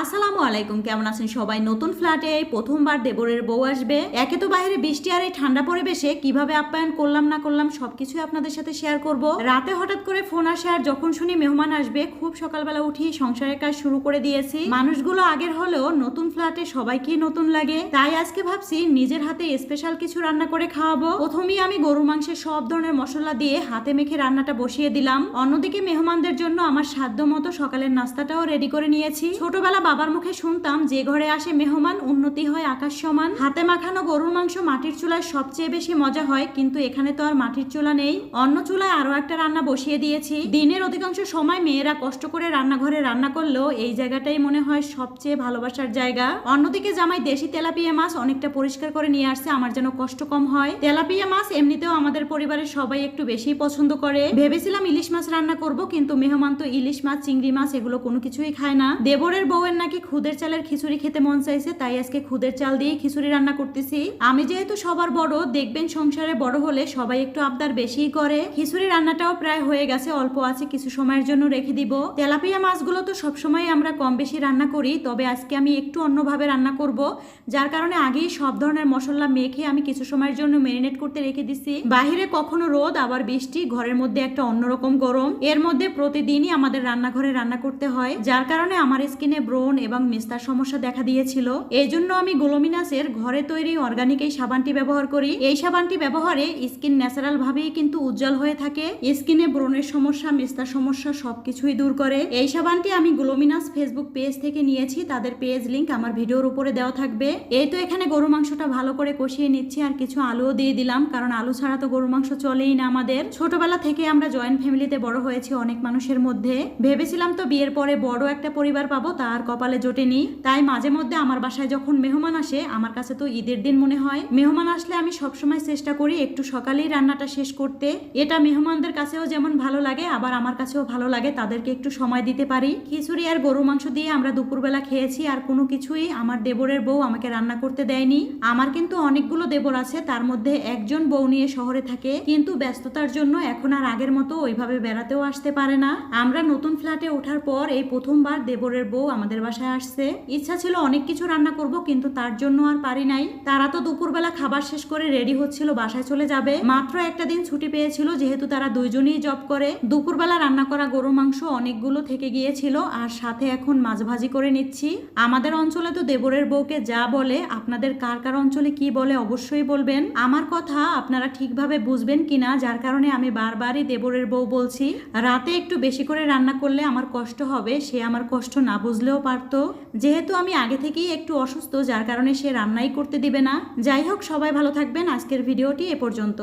আসসালামু আলাইকুম, কেমন আছেন সবাই? নতুন ফ্ল্যাটে প্রথমবার দেবরের বউ আসবে। একে তো বাইরে বৃষ্টি আর এই ঠান্ডা পরিবেশে কীভাবে আপ্যায়ন করলাম না করলাম সবকিছু আপনাদের সাথে শেয়ার করব। রাতে হঠাৎ করে ফোন আসে আর যখন শুনি মেহমান আসবে, খুব সকালবেলা উঠি সংসারের কাজ শুরু করে দিয়েছি। মানুষগুলো আগের হলেও নতুন ফ্ল্যাটে সবাইকেই নতুন লাগে। তাই আজকে ভাবছি নিজের হাতে স্পেশাল কিছু রান্না করে খাওয়াবো। প্রথমেই আমি গরু মাংসের সব ধরনের মশলা দিয়ে হাতে মেখে রান্নাটা বসিয়ে দিলাম। অন্যদিকে মেহমানদের জন্য আমার সাধ্য মতো সকালের নাস্তাটাও রেডি করে নিয়েছি। ছোটবেলা বাবার মুখে শুনতাম, যে ঘরে আসে মেহমান, উন্নতি হয়, আকাশ সমান। হাতে মাখানো গরুর মাংস মাটির চুলায় সবচেয়ে বেশি মজা হয়, কিন্তু এখানে তো আর মাটির চুলা নেই। অন্য চুলায় আরও একটা রান্না বসিয়ে দিয়েছি। দিনের অধিকাংশ সময় মেয়েরা কষ্ট করে রান্নাঘরে রান্না করলেও এই জায়গাটাই মনে হয় সবচেয়ে ভালোবাসার জায়গা। অন্যদিকে জামাই দেশি তেলাপিয়া মাছ অনেকটা পরিষ্কার করে নিয়ে আসছে, আমার যেন কষ্ট কম হয়। তেলাপিয়া মাছ এমনিতেও আমাদের পরিবারের সবাই একটু বেশি পছন্দ করে। ভেবেছিলাম ইলিশ মাছ রান্না করব, কিন্তু মেহমান তো ইলিশ মাছ, চিংড়ি মাছ, এগুলো কোনো কিছুই খায় না। দেবরের বউয়ের নাকি খুদের চালের খিচুড়ি খেতে মন চাইছে, তাই আজকে খুদের চাল দিয়ে খিচুড়ি রান্না করতেছি। আমি যেহেতু সবার বড়, দেখবেন সংসারে বড় হলে সবাই একটু আবদার বেশিই করে। খিচুড়ি রান্নাটাও প্রায় হয়ে গেছে, অল্প আছে, কিছু সময়ের জন্য রেখে দিব। তেলাপিয়া মাছগুলো তো সবসময় আমরা কম বেশি রান্না করি, তবে আজকে আমি একটু অন্যভাবে রান্না করব, যার কারণে আগেই সব ধরনের মশলা মেখে আমি কিছু সময়ের জন্য মেরিনেট করতে রেখে দিছি। বাহিরে কখনো রোদ, আবার বৃষ্টি, ঘরের মধ্যে একটা অন্যরকম গরম। এর মধ্যে প্রতিদিনই আমাদের রান্নাঘরে রান্না করতে হয়, যার কারণে আমার স্কিনে ব্রণ এবং মিস্তার সমস্যা দেখা দিয়েছিল। এই জন্য আমি গ্লোমিনাসের ঘরে তৈরি অর্গানিক এই সাবানটি ব্যবহার করি। এই সাবানটি ব্যবহারে স্কিন ন্যাচারাল ভাবেই কিন্তু উজ্জ্বল হয়ে থাকে। স্কিনে ব্রণের সমস্যা মিস্তার সমস্যা সবকিছুই দূর করে। এই সাবানটি আমি গ্লোমিনাস ফেসবুক পেজ থেকে নিয়েছি। তাদের পেজ লিঙ্ক আমার ভিডিওর উপরে দেওয়া থাকবে। এই তো এখানে গরু মাংসটা ভালো করে কষিয়ে নিচ্ছি আর কিছু আলুও দিয়ে দিলাম, কারণ আলু ছাড়া তো গরু মাংস চলেই না আমাদের। ছোটবেলা থেকে আমরা জয়েন্ট ফ্যামিলিতে বড় হয়েছি অনেক মানুষের মধ্যে। ভেবেছিলাম তো বিয়ের পরে বড় একটা পরিবার পাবো তার কপালে জোটেনি, তাই মাঝে মধ্যে আমার বাসায় যখন মেহমান আসে, আমার কাছে তো ঈদের দিন মনে হয়। মেহমান আসলে আমি সবসময় চেষ্টা করি একটু সকালেই রান্নাটা শেষ করতে। এটা মেহমানদের কাছেও যেমন ভালো লাগে, আবার আমার কাছেও ভালো লাগে, তাদেরকে একটু সময় দিতে পারি। খিচুড়ি আর গরু মাংস দিয়ে আমরা দুপুরবেলা খেয়েছি, আর কোনো কিছুই আমার দেবরের বউ আমাকে রান্না করতে দেয়নি। আমার কিন্তু অনেকগুলো দেবর আছে, তার মধ্যে একজন বউ নিয়ে শহরে থাকে, কিন্তু ব্যস্ততার জন্য এখন আর আগের মতো ওইভাবে বেড়াতেও আসতে পারে না। আমরা নতুন ফ্ল্যাটে ওঠার পর এই প্রথমবার দেবরের বউ আমাদের বাসায় আসছে। ইচ্ছা ছিল অনেক কিছু রান্না করব, কিন্তু তার জন্য আর পারি নাই। তারা তো দুপুরবেলা খাবার শেষ করে রেডি হচ্ছিল, বাসায় চলে যাবে। মাত্র একটা দিন ছুটি পেয়েছিল, যেহেতু তারা দুইজনেই জব করে। দুপুরবেলা রান্না করা গরু মাংস অনেকগুলো থেকে গিয়েছিল, আর সাথে এখন মাছ ভাজি করে নিচ্ছি। আমাদের অঞ্চলে তো দেবরের বউকে যা বলে, আপনাদের কার কার অঞ্চলে কি বলে অবশ্যই বলবেন। আমার কথা আপনারা ঠিকভাবে বুঝবেন কিনা, যার কারণে আমি বারবারই দেবরের বউ বলছি। রাতে একটু বেশি করে রান্না করলে আমার কষ্ট হবে, সে আমার কষ্ট না বুঝলেও পারতো। যেহেতু আমি আগে থেকেই একটু অসুস্থ, যার কারণে সে রান্নাই করতে দিবে না। যাই হোক, সবাই ভালো থাকবেন। আজকের ভিডিওটি এ পর্যন্ত।